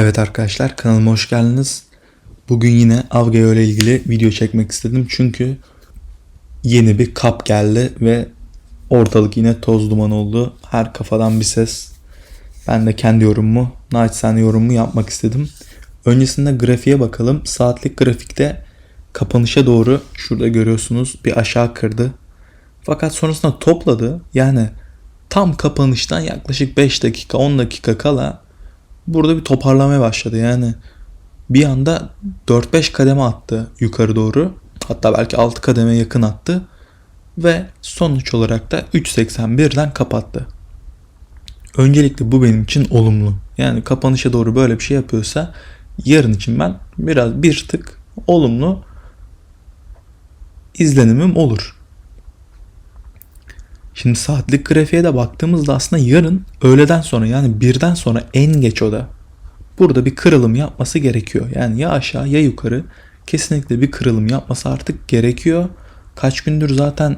Evet arkadaşlar kanalıma hoş geldiniz. Bugün yine Avgeo ile ilgili video çekmek istedim. Çünkü yeni bir kap geldi ve ortalık yine toz duman oldu. Her kafadan bir ses. Ben de kendi yorumumu, naçizane yorumumu yapmak istedim. Öncesinde grafiğe bakalım. Saatlik grafikte kapanışa doğru şurada görüyorsunuz bir aşağı kırdı. Fakat sonrasında topladı. Yani tam kapanıştan yaklaşık 5 dakika 10 dakika kala burada bir toparlamaya başladı. Yani bir anda 4-5 kademe attı yukarı doğru. Hatta belki 6 kademe yakın attı. Ve sonuç olarak da 3.81'den kapattı. Öncelikle bu benim için olumlu. Yani kapanışa doğru böyle bir şey yapıyorsa yarın için ben biraz bir tık olumlu izlenimim olur. Şimdi saatlik grafiğe de baktığımızda aslında yarın öğleden sonra yani birden sonra en geç o da burada bir kırılım yapması gerekiyor. Yani ya aşağı ya yukarı kesinlikle bir kırılım yapması artık gerekiyor. Kaç gündür zaten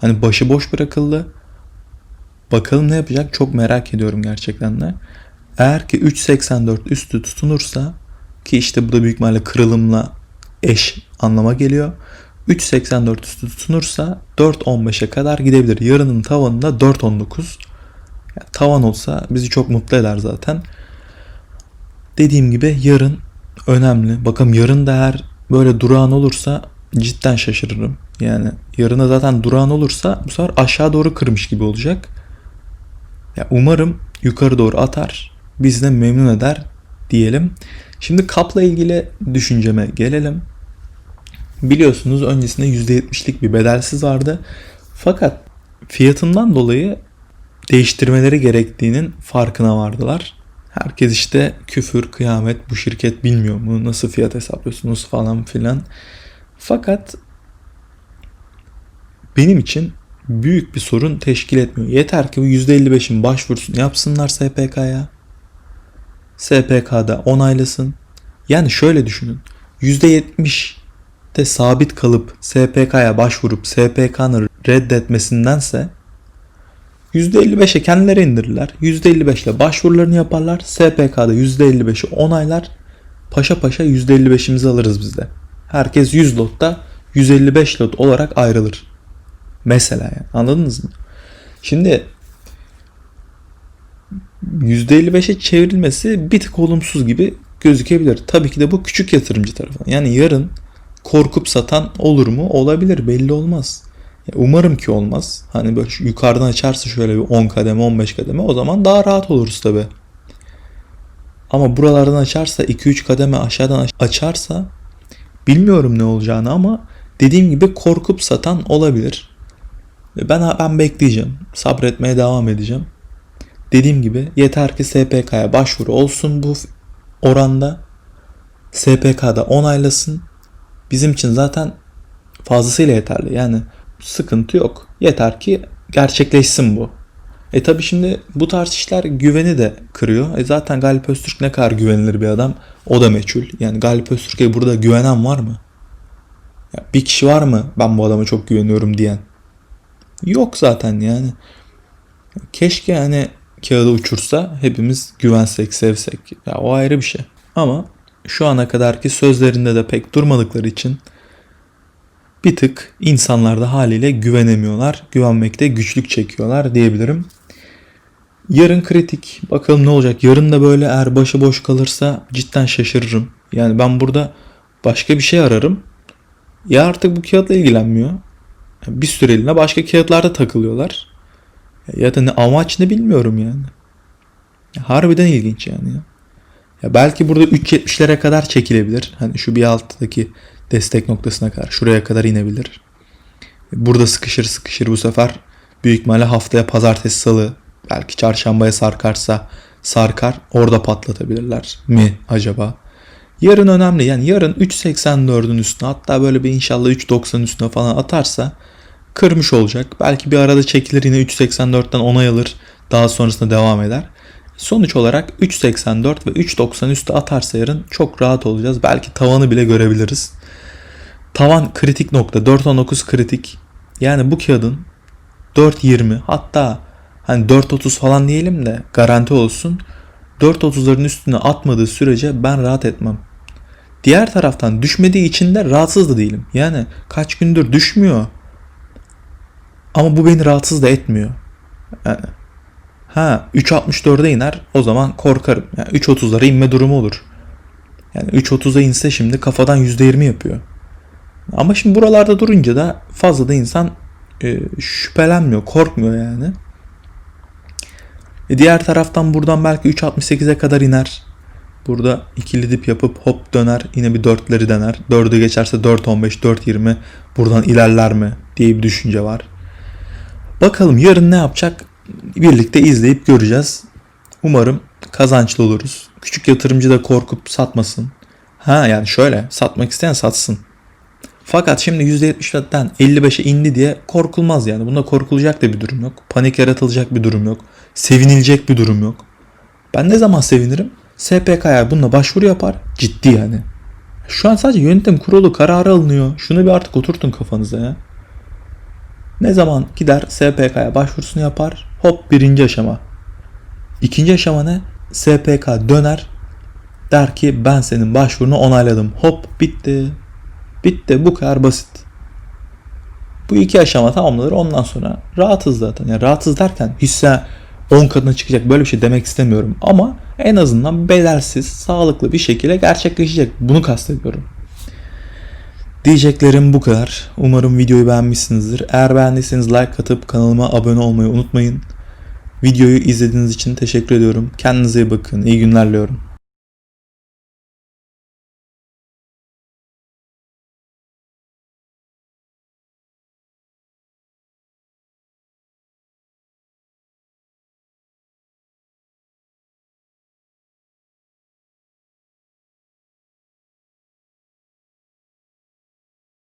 hani başıboş bırakıldı. Bakalım ne yapacak çok merak ediyorum gerçekten de. Eğer ki 3.84 üstü tutunursa ki işte bu da büyük ihtimalle kırılımla eş anlama geliyor. 3.84 üstü tutunursa 4.15'e kadar gidebilir. Yarının tavanında 4.19. Yani tavan olsa bizi çok mutlu eder zaten. Dediğim gibi yarın önemli. Bakalım yarın da eğer böyle durağan olursa cidden şaşırırım. Yani yarına zaten durağan olursa bu sefer aşağı doğru kırmış gibi olacak. Ya umarım yukarı doğru atar. Bizi de memnun eder diyelim. Şimdi kapla ilgili düşünceme gelelim. Biliyorsunuz öncesinde %70'lik bir bedelsiz vardı. Fakat fiyatından dolayı değiştirmeleri gerektiğinin farkına vardılar. Herkes işte küfür, kıyamet, bu şirket bilmiyor mu, nasıl fiyat hesaplıyorsunuz falan filan. Fakat benim için büyük bir sorun teşkil etmiyor. Yeter ki bu %55'in başvurusunu yapsınlar SPK'ya. SPK'da onaylasın. Yani şöyle düşünün. %70 de sabit kalıp SPK'ya başvurup SPK'nın reddetmesindense %55'e kendileri indirirler. %55 ile başvurularını yaparlar. SPK'da %55'i onaylar. Paşa paşa %55'imizi alırız biz de. Herkes 100 lotta 155 lot olarak ayrılır. Mesela yani. Anladınız mı? Şimdi %55'e çevrilmesi bir tık olumsuz gibi gözükebilir. Tabii ki de bu küçük yatırımcı tarafından. Yani yarın korkup satan olur mu? Olabilir. Belli olmaz. Umarım ki olmaz. Hani böyle yukarıdan açarsa şöyle bir 10 kademe 15 kademe o zaman daha rahat oluruz tabi. Ama buralardan açarsa 2-3 kademe aşağıdan açarsa bilmiyorum ne olacağını ama dediğim gibi korkup satan olabilir. Ben ben bekleyeceğim. Sabretmeye devam edeceğim. Dediğim gibi yeter ki SPK'ya başvuru olsun bu oranda. SPK'da onaylasın. Bizim için zaten fazlasıyla yeterli. Yani sıkıntı yok. Yeter ki gerçekleşsin bu. E tabi şimdi bu tarz işler güveni de kırıyor. E zaten Galip Öztürk ne kadar güvenilir bir adam o da meçhul. Yani Galip Öztürk'e burada güvenen var mı? Ya bir kişi var mı ben bu adama çok güveniyorum diyen? Yok zaten yani. Keşke hani kağıdı uçursa hepimiz güvensek, sevsek. Ya o ayrı bir şey. Ama şu ana kadarki sözlerinde de pek durmadıkları için bir tık insanlar da haliyle güvenemiyorlar. Güvenmekte güçlük çekiyorlar diyebilirim. Yarın kritik. Bakalım ne olacak. Yarın da böyle eğer başı boş kalırsa cidden şaşırırım. Yani ben burada başka bir şey ararım. Ya artık bu kağıtla ilgilenmiyor. Bir süreliğine başka kağıtlarda takılıyorlar. Ya da ne amaç ne bilmiyorum yani. Harbiden ilginç yani. Ya. Ya belki burada 3.70'lere kadar çekilebilir. Hani şu bir alttaki destek noktasına kadar şuraya kadar inebilir. Burada sıkışır sıkışır bu sefer büyük ihtimalle haftaya pazartesi salı belki çarşambaya sarkarsa sarkar orada patlatabilirler mi acaba? Yarın önemli yani yarın 3.84'ün üstüne hatta böyle bir inşallah 3.90 üstüne falan atarsa kırmış olacak. Belki bir arada çekilir yine 3.84'ten onay alır daha sonrasında devam eder. Sonuç olarak 3.84 ve 3.90 üstü atarsa yarın çok rahat olacağız. Belki tavanı bile görebiliriz. Tavan kritik nokta 4.19 kritik. Yani bu kağıdın 4.20 hatta hani 4.30 falan diyelim de garanti olsun. 4.30'ların üstüne atmadığı sürece ben rahat etmem. Diğer taraftan düşmediği için de rahatsız da değilim. Yani kaç gündür düşmüyor. Ama bu beni rahatsız da etmiyor. Yani, ha 3.64'e iner o zaman korkarım. Yani 3.30'lara inme durumu olur. Yani 3.30'a inse şimdi kafadan %20 yapıyor. Ama şimdi buralarda durunca da fazla da insan e, şüphelenmiyor, korkmuyor yani. E diğer taraftan buradan belki 3.68'e kadar iner. Burada ikili dip yapıp hop döner. Yine bir dörtleri dener. Dördü geçerse 4.15, 4.20 buradan ilerler mi diye bir düşünce var. Bakalım yarın ne yapacak? Birlikte izleyip göreceğiz. Umarım kazançlı oluruz. Küçük yatırımcı da korkup satmasın. Ha yani şöyle satmak isteyen satsın. Fakat şimdi %70'den 55'e indi diye korkulmaz yani. Bunda korkulacak da bir durum yok. Panik yaratılacak bir durum yok. Sevinilecek bir durum yok. Ben ne zaman sevinirim? SPK'ya bununla başvuru yapar. Ciddi yani. Şu an sadece yönetim kurulu kararı alınıyor. Şunu bir artık oturtun kafanıza ya. Ne zaman gider SPK'ya başvurusunu yapar? Hop birinci aşama. İkinci aşama ne? SPK döner. Der ki ben senin başvurunu onayladım. Hop bitti. Bitti bu kadar basit. Bu iki aşama tamamlanır ondan sonra rahatız zaten. Yani rahatız derken hisse 10 katına çıkacak böyle bir şey demek istemiyorum. Ama en azından bedelsiz, sağlıklı bir şekilde gerçekleşecek. Bunu kastediyorum. Diyeceklerim bu kadar. Umarım videoyu beğenmişsinizdir. Eğer beğendiyseniz like atıp kanalıma abone olmayı unutmayın. Videoyu izlediğiniz için teşekkür ediyorum. Kendinize iyi bakın. İyi günler diliyorum.